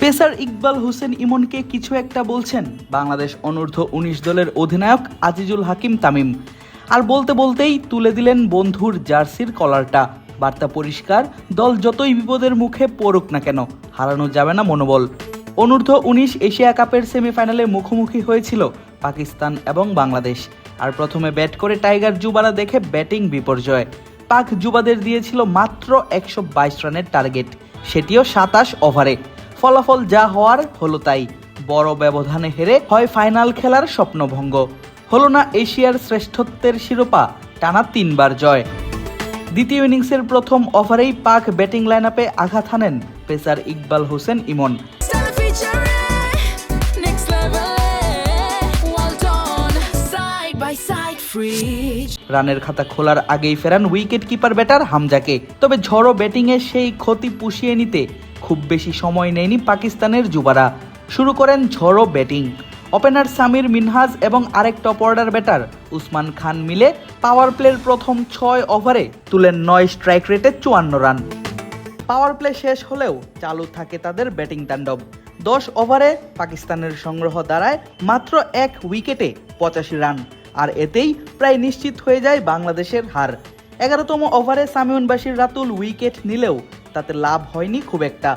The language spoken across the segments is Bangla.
পেসার ইকবাল হোসেন ইমনকে কিছু একটা বলছেন। বাংলাদেশ অনূর্ধ্ব উনিশ দলের অধিনায়ক আজিজুল হাকিম তামিম। আর বলতে বলতেই তুলে দিলেন বন্ধুর জার্সির কলারটা। বার্তা পরিষ্কার, দল যতই বিপদের মুখে পড়ুক না কেন, হারানো যাবে না মনোবল। অনূর্ধ্ব উনিশ এশিয়া কাপের সেমিফাইনালে মুখোমুখি হয়েছিল পাকিস্তান এবং বাংলাদেশ। আর প্রথমে ব্যাট করে টাইগার যুবারা দেখে ব্যাটিং বিপর্যয়। পাক যুবাদের দিয়েছিল মাত্র একশো বাইশ রানের টার্গেট, সেটিও সাতাশ ওভারে। ফলাফল যা হওয়ার হলো তাই। বড় ব্যবধানে হেরে হয় ফাইনাল খেলার স্বপ্নভঙ্গ। হলো না এশিয়ার শ্রেষ্ঠত্বের শিরোপা টানা তিনবার জয়। দ্বিতীয় ইনিংসের প্রথম ওভারেই পাক ব্যাটিং লাইন আপে আঘাত হানেন পেসার ইকবাল হোসেন ইমন. রানের খাতা খোলার আগেই ফেরান উইকেট কিপার ব্যাটার হামজাকে। তবে ঝড়ো ব্যাটিংয়ে সেই ক্ষতি পুষিয়ে নিতে খুব বেশি সময় নেয়নি পাকিস্তানের যুবারা। শুরু করেন ঝড়ো ব্যাটিং। ওপেনার সামির মিনহাজ এবং আরেক top order batter Usman Khan মিলে পাওয়ার প্লের প্রথম ছয় ওভারে তুলেন নয় স্ট্রাইক রেটে চুয়ান্ন রান পাওয়ার প্লে শেষ হলেও চালু থাকে তাদের ব্যাটিং তাণ্ডব। দশ ওভারে পাকিস্তানের সংগ্রহ দাঁড়ায় মাত্র এক উইকেটে পঁচাশি রান আর এতেই প্রায় নিশ্চিত হয়ে যায় বাংলাদেশের হার। এগারোতম ওভারে সামিউন বাশির রাতুল উইকেট নিলেও তাতে লাভ হয়নি খুব একটা।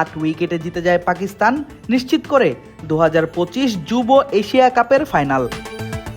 আট উইকেটে জিতে যায় পাকিস্তান, নিশ্চিত করে দু হাজার পঁচিশ যুব এশিয়া কাপের ফাইনাল।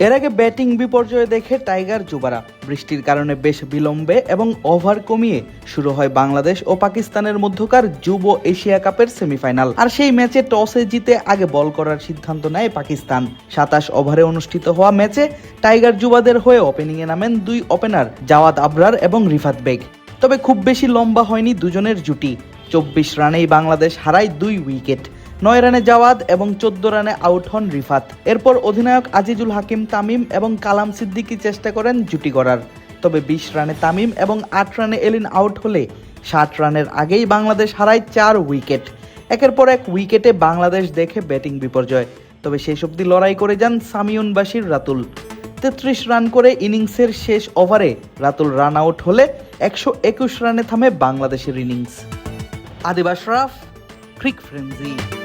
এর আগে ব্যাটিং বিপর্যয় দেখে টাইগার যুবারা, বৃষ্টির কারণে বেশ বিলম্বে এবং ওভার কমিয়ে শুরু হয় বাংলাদেশ ও পাকিস্তানের মধ্যকার যুব এশিয়া কাপের সেমিফাইনাল। আর সেই ম্যাচে টসে জিতে আগে বল করার সিদ্ধান্ত নেয় পাকিস্তান। সাতাশ ওভারে অনুষ্ঠিত হওয়া ম্যাচে টাইগার যুবাদের হয়ে ওপেনিংয়ে নামেন দুই ওপেনার, জাওয়াদ আবরার এবং রিফাত বেগ। তবে খুব বেশি লম্বা হয়নি দুজনের জুটি। চব্বিশ রানেই বাংলাদেশ হারায় দুই উইকেট। নয় রানে জাওয়াদ এবং চোদ্দ রানে আউট হন রিফাত। এরপর অধিনায়ক আজিজুল হাকিম, তামিম এবং কালাম সিদ্দিকী চেষ্টা করেন জুটি করার তবে বিশ রানে তামিম এবং আট রানে এলিন আউট হলে ষাট রানের আগেই বাংলাদেশ হারায় চার উইকেট। একের পর এক উইকেটে বাংলাদেশ দেখে ব্যাটিং বিপর্যয়। তবে শেষ অবধি লড়াই করে যান সামিউন বাশির রাতুল। তেত্রিশ রান করে ইনিংসের শেষ ওভারে রাতুল রান আউট হলে একশো একুশ রানে থামে বাংলাদেশের ইনিংস। আদিব ক্রিক ফ্রেন্সি।